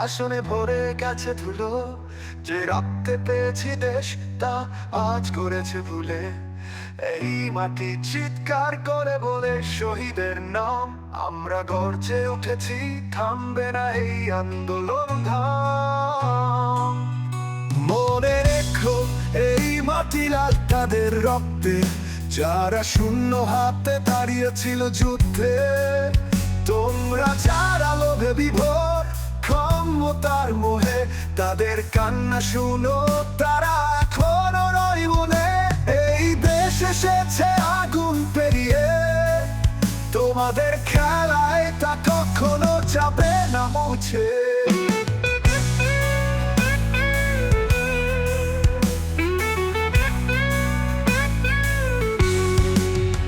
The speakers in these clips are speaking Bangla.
আসনে ভরে গেছে ধুলো। যে রক্তে পেয়েছি দেশ তা আজ করেছে ভুলে। এই মাটি চিৎকার করে বলে শহীদের নাম। আমরা গর্জে উঠেছি, থামবে না এই আন্দোলন ধাম। মনে রেখো, এই মাটির আজ তাদের রক্তে। যারা শূন্য হাতে দাঁড়িয়েছিল যুদ্ধে। তোমরা যারা লোভে বিভোর ক্ষমতার মোহে, তাদের কান্না শুনো, তারা এখনও রই মনে। এই দেশ এসেছে আগুন পেরিয়ে। তোমাদের খেলায় তা কখনো যাবে না মুছে।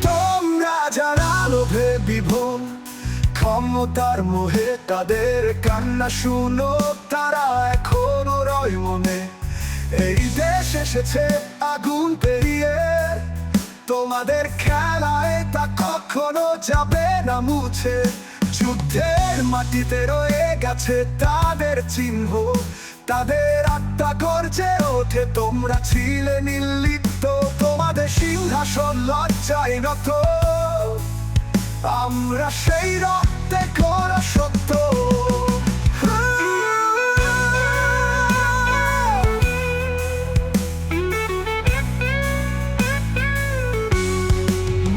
তোমরা যারা লোভে বিভোর ক্ষমতার মোহে তাদের কান্না শুনো, তারা এখনও রয় মনে। এই দেশ এসেছে আগুন পেরিয়ে, তোমাদের খেলায় তা কখনো যাবে না মুছে। যুদ্ধের মাটিতে রয়ে গেছে তাদের চিহ্ন, তাদের আত্মা গর্জে ওঠে, তোমরা ছিলে নির্লিপ্ত। তোমাদের সিংহাসন লজ্জায় নত। আমরা সেই রক্তে করা সত্য।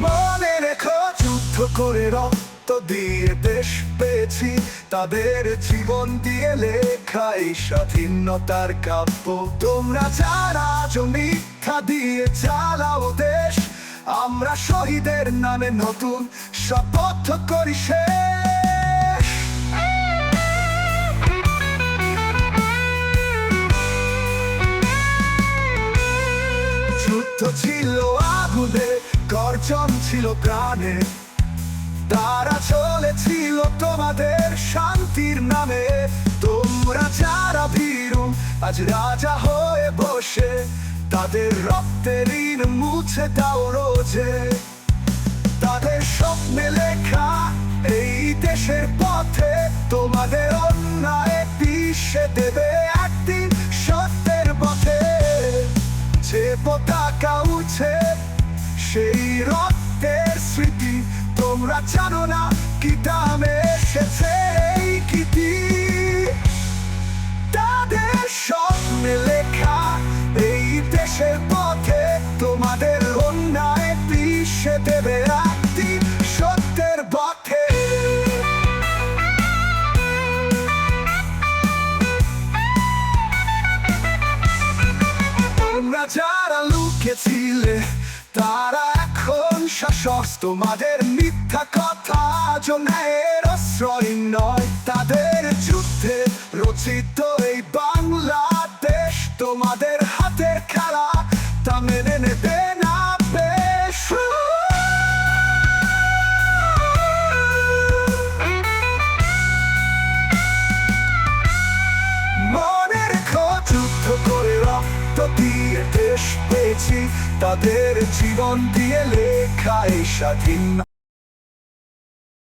মনে রেখো, যুদ্ধ করে রক্ত দিয়ে দেশ পেয়েছি। তাদের জীবন দিয়ে লেখা এই স্বাধীনতার কাব্য। তোমরা যারা মিথ্যা দিয়ে চালাও দেশ, আমরা শহীদের নামে নতুন শপথ করি শেষ। যুদ্ধ ছিল আগুনে, গর্জন ছিল প্রাণে। তারা চলেছিল তোমাদের শান্তির নামে। তোমরা যারা ভীরু, আজ রাজা হয়ে বসে। তাদের রক্তের ঋণ মুছে দাও রোজে। তাদের স্বপ্নে লেখা এই দেশের পথে তোমাদের অন্যায় পিষে দেবে একদিন সত্যের পথে। যে পতাকা উঠে সেই রক্তের স্মৃতি তোমরা জানো না কি দামে এসেছে এই কীর্তি। তাদের স্বপ্নে লেখা এই দেশের পথে যারা লুকেছিলে, তারা এখন শাসক তোমাদের মিথ্যা কথা জনের আশ্রয় নয়, তাদের যুদ্ধে রচিত এই বাংলাদেশ। তোমাদের হাতের খেলা তা মেনে নেবে পেয়েছি। তাদের জীবন দিয়ে লেখা এই স্বাধীন